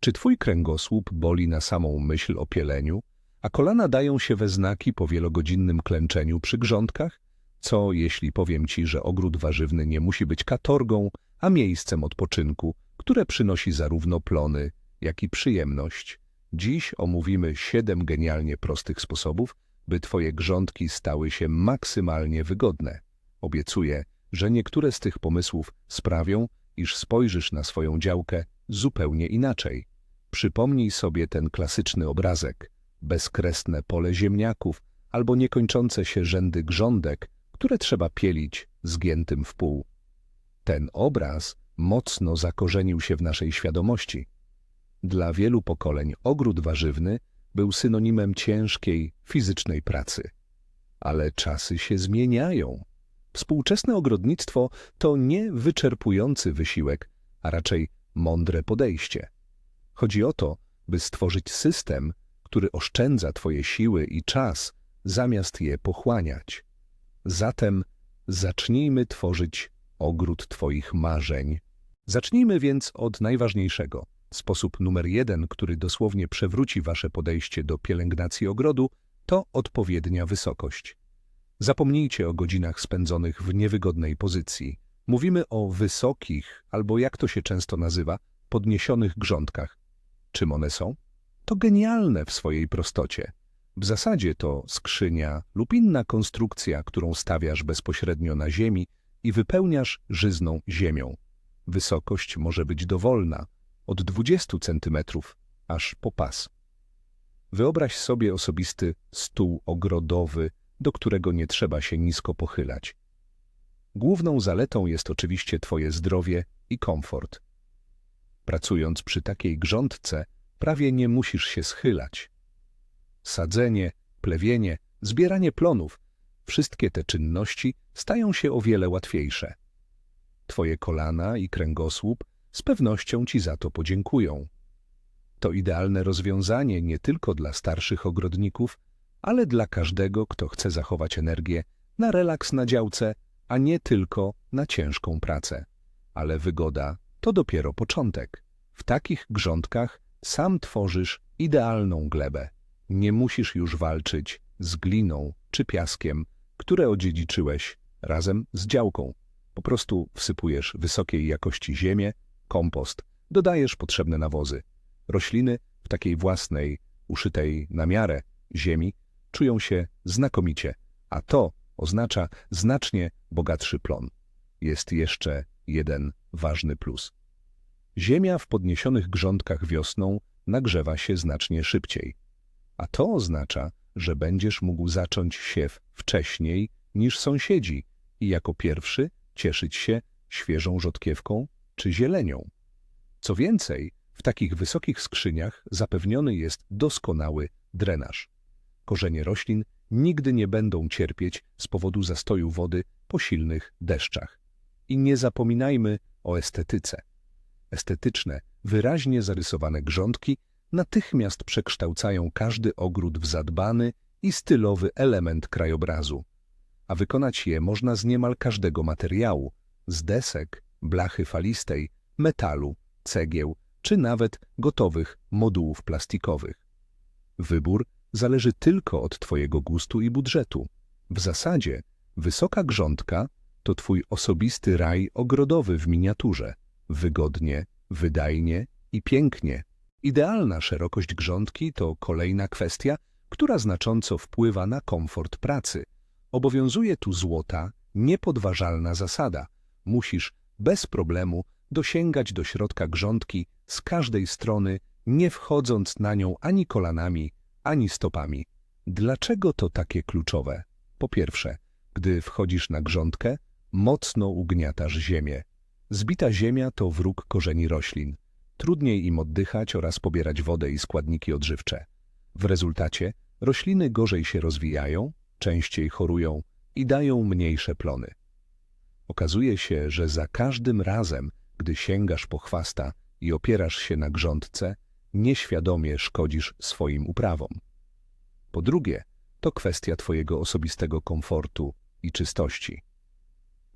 Czy twój kręgosłup boli na samą myśl o pieleniu, a kolana dają się we znaki po wielogodzinnym klęczeniu przy grządkach? Co jeśli powiem ci, że ogród warzywny nie musi być katorgą, a miejscem odpoczynku, które przynosi zarówno plony, jak i przyjemność? Dziś omówimy siedem genialnie prostych sposobów, by twoje grządki stały się maksymalnie wygodne. Obiecuję, że niektóre z tych pomysłów sprawią, iż spojrzysz na swoją działkę zupełnie inaczej. Przypomnij sobie ten klasyczny obrazek, bezkresne pole ziemniaków albo niekończące się rzędy grządek, które trzeba pielić zgiętym w pół. Ten obraz mocno zakorzenił się w naszej świadomości. Dla wielu pokoleń ogród warzywny był synonimem ciężkiej, fizycznej pracy. Ale czasy się zmieniają. Współczesne ogrodnictwo to nie wyczerpujący wysiłek, a raczej mądre podejście. Chodzi o to, by stworzyć system, który oszczędza Twoje siły i czas, zamiast je pochłaniać. Zatem zacznijmy tworzyć ogród Twoich marzeń. Zacznijmy więc od najważniejszego. Sposób numer jeden, który dosłownie przewróci Wasze podejście do pielęgnacji ogrodu, to odpowiednia wysokość. Zapomnijcie o godzinach spędzonych w niewygodnej pozycji. Mówimy o wysokich, albo jak to się często nazywa, podniesionych grządkach. Czym one są? To genialne w swojej prostocie. W zasadzie to skrzynia lub inna konstrukcja, którą stawiasz bezpośrednio na ziemi i wypełniasz żyzną ziemią. Wysokość może być dowolna, od 20 cm aż po pas. Wyobraź sobie osobisty stół ogrodowy, do którego nie trzeba się nisko pochylać. Główną zaletą jest oczywiście Twoje zdrowie i komfort. Pracując przy takiej grządce, prawie nie musisz się schylać. Sadzenie, plewienie, zbieranie plonów, wszystkie te czynności stają się o wiele łatwiejsze. Twoje kolana i kręgosłup z pewnością Ci za to podziękują. To idealne rozwiązanie nie tylko dla starszych ogrodników, ale dla każdego, kto chce zachować energię na relaks na działce, a nie tylko na ciężką pracę. Ale wygoda to dopiero początek. W takich grządkach sam tworzysz idealną glebę. Nie musisz już walczyć z gliną czy piaskiem, które odziedziczyłeś razem z działką. Po prostu wsypujesz wysokiej jakości ziemię, kompost, dodajesz potrzebne nawozy. Rośliny w takiej własnej, uszytej na miarę ziemi czują się znakomicie, a to oznacza znacznie bogatszy plon. Jest jeszcze jeden ważny plus. Ziemia w podniesionych grządkach wiosną nagrzewa się znacznie szybciej, a to oznacza, że będziesz mógł zacząć siew wcześniej niż sąsiedzi i jako pierwszy cieszyć się świeżą rzodkiewką czy zielenią. Co więcej, w takich wysokich skrzyniach zapewniony jest doskonały drenaż. Korzenie roślin nigdy nie będą cierpieć z powodu zastoju wody po silnych deszczach. I nie zapominajmy o estetyce. Estetyczne, wyraźnie zarysowane grządki natychmiast przekształcają każdy ogród w zadbany i stylowy element krajobrazu, a wykonać je można z niemal każdego materiału, z desek, blachy falistej, metalu, cegieł czy nawet gotowych modułów plastikowych. Wybór zależy tylko od Twojego gustu i budżetu. W zasadzie wysoka grządka to Twój osobisty raj ogrodowy w miniaturze. Wygodnie, wydajnie i pięknie. Idealna szerokość grządki to kolejna kwestia, która znacząco wpływa na komfort pracy. Obowiązuje tu złota, niepodważalna zasada. Musisz bez problemu dosięgać do środka grządki z każdej strony, nie wchodząc na nią ani kolanami, ani stopami. Dlaczego to takie kluczowe? Po pierwsze, gdy wchodzisz na grządkę, mocno ugniatasz ziemię. Zbita ziemia to wróg korzeni roślin. Trudniej im oddychać oraz pobierać wodę i składniki odżywcze. W rezultacie rośliny gorzej się rozwijają, częściej chorują i dają mniejsze plony. Okazuje się, że za każdym razem, gdy sięgasz po chwasta i opierasz się na grządce, nieświadomie szkodzisz swoim uprawom. Po drugie, to kwestia Twojego osobistego komfortu i czystości.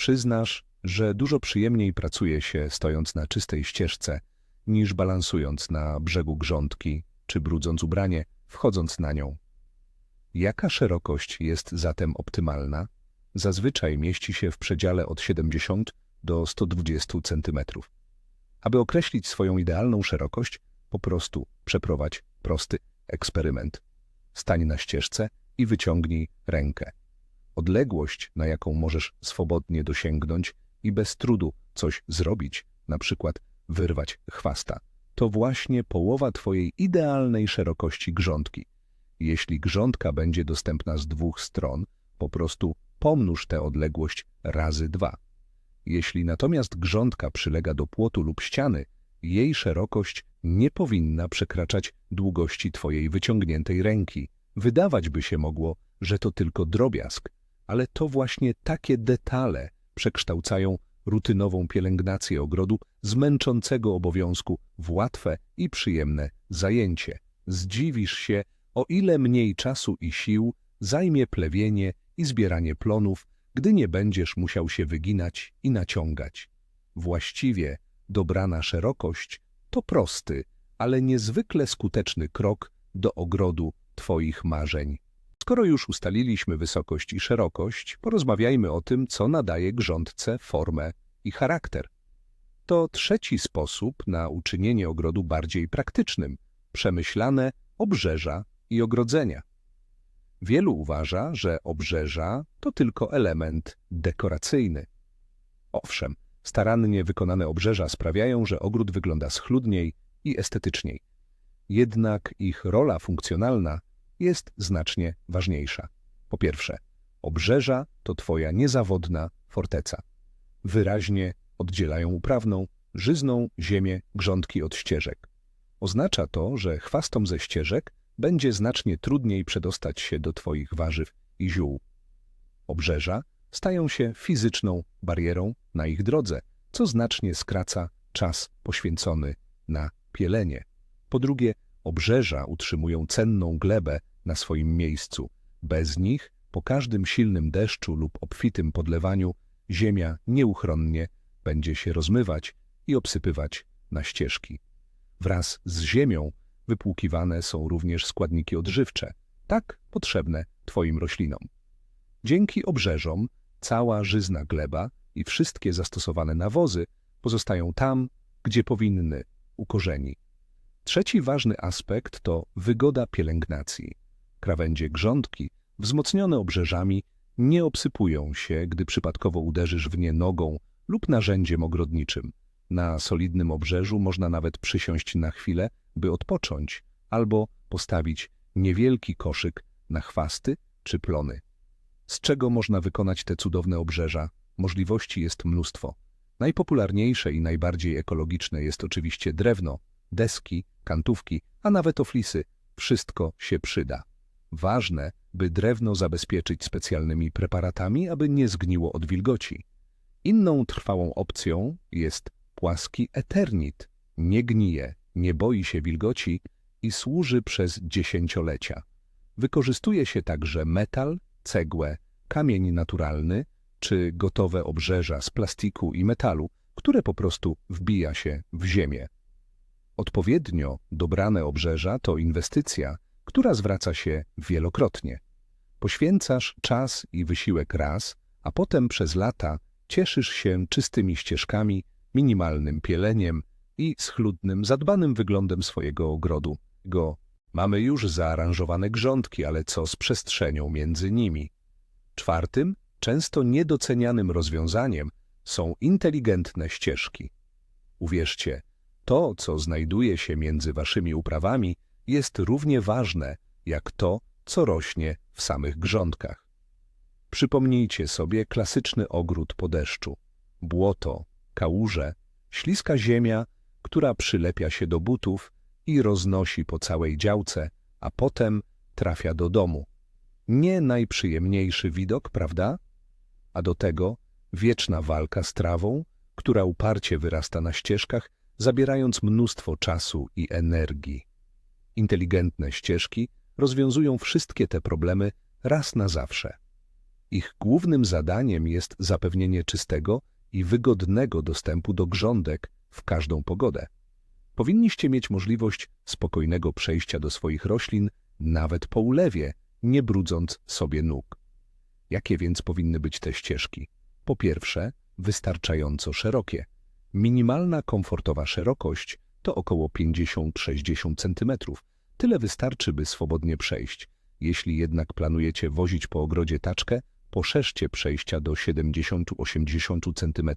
Przyznasz, że dużo przyjemniej pracuje się stojąc na czystej ścieżce, niż balansując na brzegu grządki czy brudząc ubranie, wchodząc na nią. Jaka szerokość jest zatem optymalna? Zazwyczaj mieści się w przedziale od 70 do 120 cm. Aby określić swoją idealną szerokość, po prostu przeprowadź prosty eksperyment. Stań na ścieżce i wyciągnij rękę. Odległość, na jaką możesz swobodnie dosięgnąć i bez trudu coś zrobić, na przykład wyrwać chwasta, to właśnie połowa Twojej idealnej szerokości grządki. Jeśli grządka będzie dostępna z dwóch stron, po prostu pomnóż tę odległość razy dwa. Jeśli natomiast grządka przylega do płotu lub ściany, jej szerokość nie powinna przekraczać długości Twojej wyciągniętej ręki. Wydawać by się mogło, że to tylko drobiazg, ale to właśnie takie detale przekształcają rutynową pielęgnację ogrodu z męczącego obowiązku w łatwe i przyjemne zajęcie. Zdziwisz się, o ile mniej czasu i sił zajmie plewienie i zbieranie plonów, gdy nie będziesz musiał się wyginać i naciągać. Właściwie dobrana szerokość to prosty, ale niezwykle skuteczny krok do ogrodu Twoich marzeń. Skoro już ustaliliśmy wysokość i szerokość, porozmawiajmy o tym, co nadaje grządce formę i charakter. To trzeci sposób na uczynienie ogrodu bardziej praktycznym, przemyślane obrzeża i ogrodzenia. Wielu uważa, że obrzeża to tylko element dekoracyjny. Owszem, starannie wykonane obrzeża sprawiają, że ogród wygląda schludniej i estetyczniej. Jednak ich rola funkcjonalna jest znacznie ważniejsza. Po pierwsze, obrzeża to Twoja niezawodna forteca. Wyraźnie oddzielają uprawną, żyzną ziemię grządki od ścieżek. Oznacza to, że chwastom ze ścieżek będzie znacznie trudniej przedostać się do Twoich warzyw i ziół. Obrzeża stają się fizyczną barierą na ich drodze, co znacznie skraca czas poświęcony na pielenie. Po drugie, obrzeża utrzymują cenną glebę na swoim miejscu. Bez nich, po każdym silnym deszczu lub obfitym podlewaniu, ziemia nieuchronnie będzie się rozmywać i obsypywać na ścieżki. Wraz z ziemią wypłukiwane są również składniki odżywcze, tak potrzebne Twoim roślinom. Dzięki obrzeżom cała żyzna gleba i wszystkie zastosowane nawozy pozostają tam, gdzie powinny, u korzeni. Trzeci ważny aspekt to wygoda pielęgnacji. Krawędzie grządki, wzmocnione obrzeżami, nie obsypują się, gdy przypadkowo uderzysz w nie nogą lub narzędziem ogrodniczym. Na solidnym obrzeżu można nawet przysiąść na chwilę, by odpocząć, albo postawić niewielki koszyk na chwasty czy plony. Z czego można wykonać te cudowne obrzeża? Możliwości jest mnóstwo. Najpopularniejsze i najbardziej ekologiczne jest oczywiście drewno, deski, kantówki, a nawet oflisy. Wszystko się przyda. Ważne, by drewno zabezpieczyć specjalnymi preparatami, aby nie zgniło od wilgoci. Inną trwałą opcją jest płaski eternit. Nie gnije, nie boi się wilgoci i służy przez dziesięciolecia. Wykorzystuje się także metal, cegłę, kamień naturalny czy gotowe obrzeża z plastiku i metalu, które po prostu wbija się w ziemię. Odpowiednio dobrane obrzeża to inwestycja, która zwraca się wielokrotnie. Poświęcasz czas i wysiłek raz, a potem przez lata cieszysz się czystymi ścieżkami, minimalnym pieleniem i schludnym, zadbanym wyglądem swojego ogrodu. Go mamy już zaaranżowane grządki, ale co z przestrzenią między nimi? Czwartym, często niedocenianym rozwiązaniem są inteligentne ścieżki. Uwierzcie, to, co znajduje się między waszymi uprawami, jest równie ważne jak to, co rośnie w samych grządkach. Przypomnijcie sobie klasyczny ogród po deszczu. Błoto, kałuże, śliska ziemia, która przylepia się do butów i roznosi po całej działce, a potem trafia do domu. Nie najprzyjemniejszy widok, prawda? A do tego wieczna walka z trawą, która uparcie wyrasta na ścieżkach, zabierając mnóstwo czasu i energii. Inteligentne ścieżki rozwiązują wszystkie te problemy raz na zawsze. Ich głównym zadaniem jest zapewnienie czystego i wygodnego dostępu do grządek w każdą pogodę. Powinniście mieć możliwość spokojnego przejścia do swoich roślin, nawet po ulewie, nie brudząc sobie nóg. Jakie więc powinny być te ścieżki? Po pierwsze, wystarczająco szerokie. Minimalna komfortowa szerokość to około 50-60 cm. Tyle wystarczy, by swobodnie przejść. Jeśli jednak planujecie wozić po ogrodzie taczkę, poszerzcie przejścia do 70-80 cm,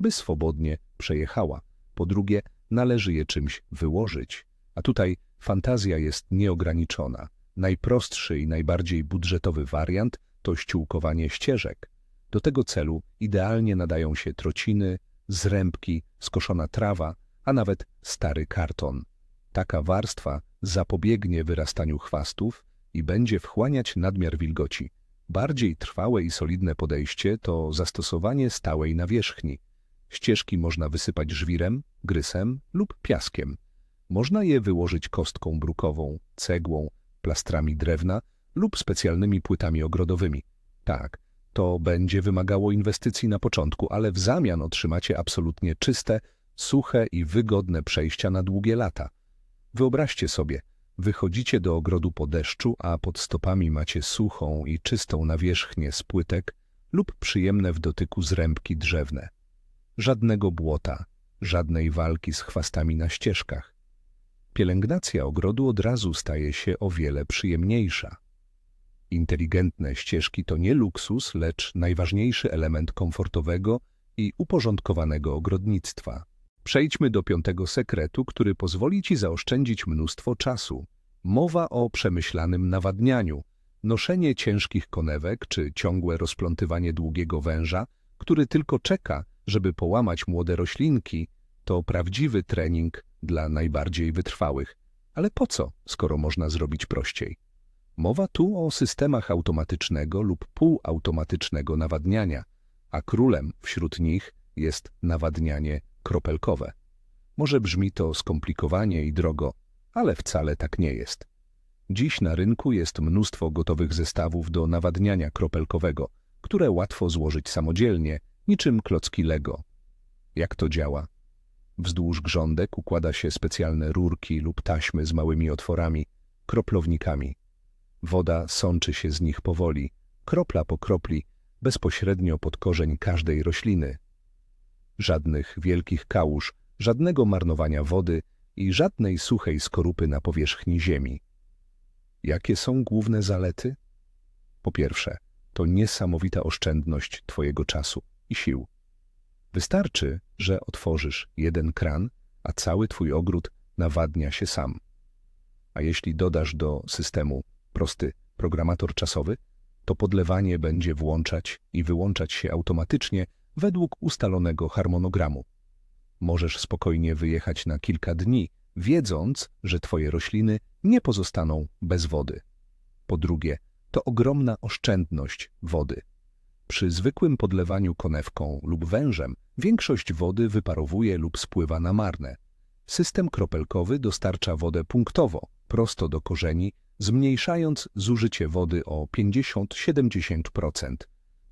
by swobodnie przejechała. Po drugie, należy je czymś wyłożyć. A tutaj fantazja jest nieograniczona. Najprostszy i najbardziej budżetowy wariant to ściółkowanie ścieżek. Do tego celu idealnie nadają się trociny, zrębki, skoszona trawa, a nawet stary karton. Taka warstwa zapobiegnie wyrastaniu chwastów i będzie wchłaniać nadmiar wilgoci. Bardziej trwałe i solidne podejście to zastosowanie stałej nawierzchni. Ścieżki można wysypać żwirem, grysem lub piaskiem. Można je wyłożyć kostką brukową, cegłą, plastrami drewna lub specjalnymi płytami ogrodowymi. Tak, to będzie wymagało inwestycji na początku, ale w zamian otrzymacie absolutnie czyste, suche i wygodne przejścia na długie lata. Wyobraźcie sobie, wychodzicie do ogrodu po deszczu, a pod stopami macie suchą i czystą nawierzchnię z płytek lub przyjemne w dotyku zrębki drzewne. Żadnego błota, żadnej walki z chwastami na ścieżkach. Pielęgnacja ogrodu od razu staje się o wiele przyjemniejsza. Inteligentne ścieżki to nie luksus, lecz najważniejszy element komfortowego i uporządkowanego ogrodnictwa. Przejdźmy do piątego sekretu, który pozwoli Ci zaoszczędzić mnóstwo czasu. Mowa o przemyślanym nawadnianiu. Noszenie ciężkich konewek czy ciągłe rozplątywanie długiego węża, który tylko czeka, żeby połamać młode roślinki, to prawdziwy trening dla najbardziej wytrwałych. Ale po co, skoro można zrobić prościej? Mowa tu o systemach automatycznego lub półautomatycznego nawadniania, a królem wśród nich jest nawadnianie kropelkowe. Może brzmi to skomplikowanie i drogo, ale wcale tak nie jest. Dziś na rynku jest mnóstwo gotowych zestawów do nawadniania kropelkowego, które łatwo złożyć samodzielnie, niczym klocki Lego. Jak to działa? Wzdłuż grządek układa się specjalne rurki lub taśmy z małymi otworami, kroplownikami. Woda sączy się z nich powoli, kropla po kropli, bezpośrednio pod korzeń każdej rośliny. Żadnych wielkich kałuż, żadnego marnowania wody i żadnej suchej skorupy na powierzchni ziemi. Jakie są główne zalety? Po pierwsze, to niesamowita oszczędność Twojego czasu i sił. Wystarczy, że otworzysz jeden kran, a cały Twój ogród nawadnia się sam. A jeśli dodasz do systemu prosty programator czasowy, to podlewanie będzie włączać i wyłączać się automatycznie według ustalonego harmonogramu. Możesz spokojnie wyjechać na kilka dni, wiedząc, że Twoje rośliny nie pozostaną bez wody. Po drugie, to ogromna oszczędność wody. Przy zwykłym podlewaniu konewką lub wężem większość wody wyparowuje lub spływa na marne. System kropelkowy dostarcza wodę punktowo, prosto do korzeni, zmniejszając zużycie wody o 50-70%.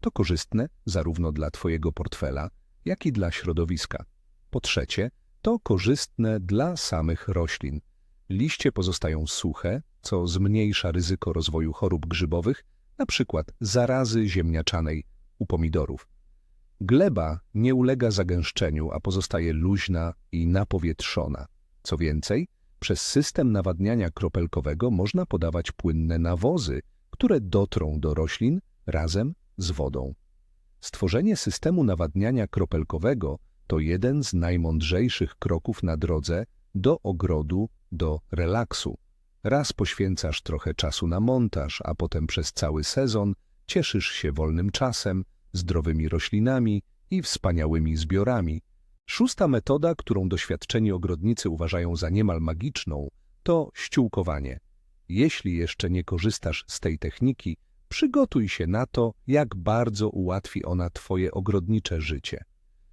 To korzystne zarówno dla Twojego portfela, jak i dla środowiska. Po trzecie, to korzystne dla samych roślin. Liście pozostają suche, co zmniejsza ryzyko rozwoju chorób grzybowych, np. zarazy ziemniaczanej u pomidorów. Gleba nie ulega zagęszczeniu, a pozostaje luźna i napowietrzona. Co więcej, przez system nawadniania kropelkowego można podawać płynne nawozy, które dotrą do roślin razem z wodą. Stworzenie systemu nawadniania kropelkowego to jeden z najmądrzejszych kroków na drodze do ogrodu, do relaksu. Raz poświęcasz trochę czasu na montaż, a potem przez cały sezon cieszysz się wolnym czasem, zdrowymi roślinami i wspaniałymi zbiorami. Szósta metoda, którą doświadczeni ogrodnicy uważają za niemal magiczną, to ściółkowanie. Jeśli jeszcze nie korzystasz z tej techniki, przygotuj się na to, jak bardzo ułatwi ona Twoje ogrodnicze życie.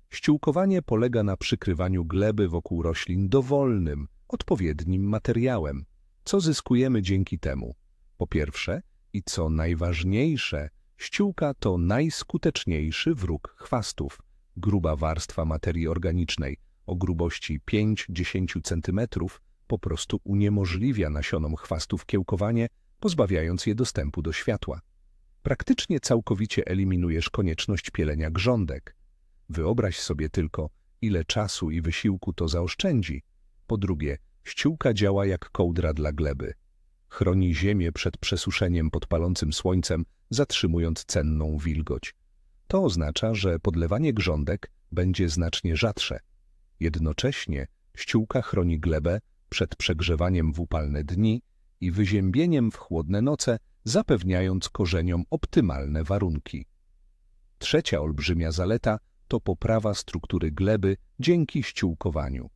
Ściółkowanie polega na przykrywaniu gleby wokół roślin dowolnym, odpowiednim materiałem. Co zyskujemy dzięki temu? Po pierwsze, i co najważniejsze, ściółka to najskuteczniejszy wróg chwastów. Gruba warstwa materii organicznej o grubości 5-10 cm po prostu uniemożliwia nasionom chwastów kiełkowanie, pozbawiając je dostępu do światła. Praktycznie całkowicie eliminujesz konieczność pielenia grządek. Wyobraź sobie tylko, ile czasu i wysiłku to zaoszczędzi. Po drugie, ściółka działa jak kołdra dla gleby. Chroni ziemię przed przesuszeniem pod palącym słońcem, zatrzymując cenną wilgoć. To oznacza, że podlewanie grządek będzie znacznie rzadsze. Jednocześnie ściółka chroni glebę przed przegrzewaniem w upalne dni i wyziębieniem w chłodne noce, zapewniając korzeniom optymalne warunki. Trzecia olbrzymia zaleta to poprawa struktury gleby dzięki ściółkowaniu.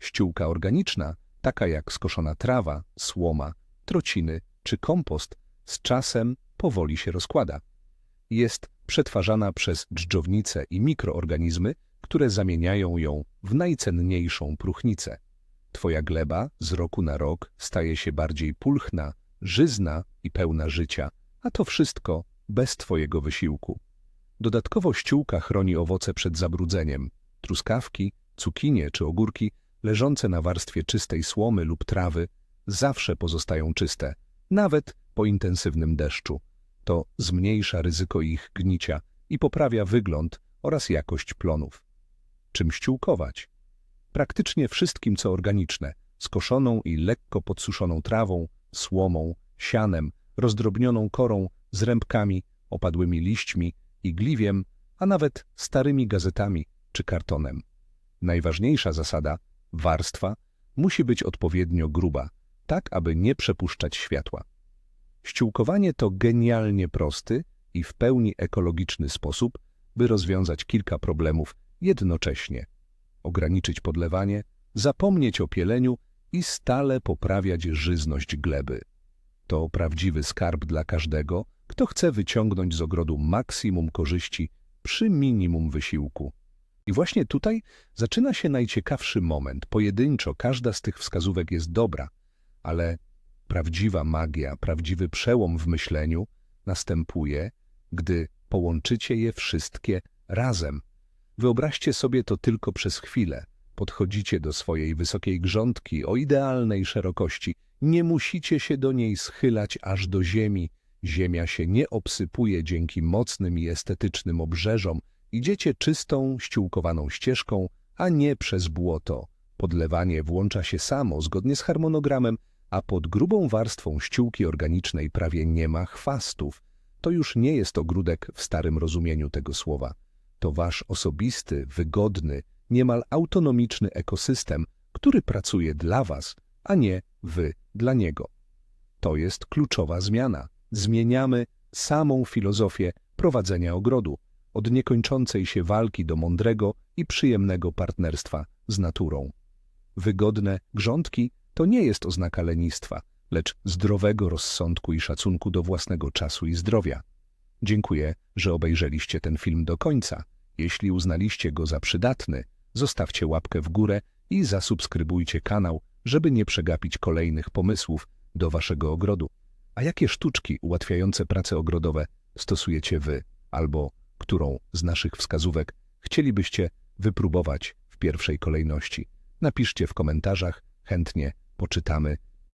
Ściółka organiczna, taka jak skoszona trawa, słoma, trociny czy kompost, z czasem powoli się rozkłada. Jest przetwarzana przez dżdżownice i mikroorganizmy, które zamieniają ją w najcenniejszą próchnicę. Twoja gleba z roku na rok staje się bardziej pulchna, żyzna i pełna życia, a to wszystko bez Twojego wysiłku. Dodatkowo ściółka chroni owoce przed zabrudzeniem. Truskawki, cukinie czy ogórki leżące na warstwie czystej słomy lub trawy zawsze pozostają czyste, nawet po intensywnym deszczu. To zmniejsza ryzyko ich gnicia i poprawia wygląd oraz jakość plonów. Czym ściółkować? Praktycznie wszystkim, co organiczne, skoszoną i lekko podsuszoną trawą, słomą, sianem, rozdrobnioną korą, zrębkami, opadłymi liśćmi, igliwiem, a nawet starymi gazetami czy kartonem. Najważniejsza zasada warstwa musi być odpowiednio gruba, tak aby nie przepuszczać światła. Ściółkowanie to genialnie prosty i w pełni ekologiczny sposób, by rozwiązać kilka problemów jednocześnie. Ograniczyć podlewanie, zapomnieć o pieleniu i stale poprawiać żyzność gleby. To prawdziwy skarb dla każdego, kto chce wyciągnąć z ogrodu maksimum korzyści przy minimum wysiłku. I właśnie tutaj zaczyna się najciekawszy moment. Pojedynczo każda z tych wskazówek jest dobra, ale prawdziwa magia, prawdziwy przełom w myśleniu następuje, gdy połączycie je wszystkie razem. Wyobraźcie sobie to tylko przez chwilę. Podchodzicie do swojej wysokiej grządki o idealnej szerokości. Nie musicie się do niej schylać aż do ziemi. Ziemia się nie obsypuje dzięki mocnym i estetycznym obrzeżom. Idziecie czystą, ściółkowaną ścieżką, a nie przez błoto. Podlewanie włącza się samo, zgodnie z harmonogramem, a pod grubą warstwą ściółki organicznej prawie nie ma chwastów. To już nie jest ogródek w starym rozumieniu tego słowa. To wasz osobisty, wygodny, niemal autonomiczny ekosystem, który pracuje dla was, a nie wy dla niego. To jest kluczowa zmiana. Zmieniamy samą filozofię prowadzenia ogrodu, od niekończącej się walki do mądrego i przyjemnego partnerstwa z naturą. Wygodne grządki to nie jest oznaka lenistwa, lecz zdrowego rozsądku i szacunku do własnego czasu i zdrowia. Dziękuję, że obejrzeliście ten film do końca. Jeśli uznaliście go za przydatny, zostawcie łapkę w górę i zasubskrybujcie kanał, żeby nie przegapić kolejnych pomysłów do waszego ogrodu. A jakie sztuczki ułatwiające prace ogrodowe stosujecie wy, albo którą z naszych wskazówek chcielibyście wypróbować w pierwszej kolejności? Napiszcie w komentarzach, chętnie poczytamy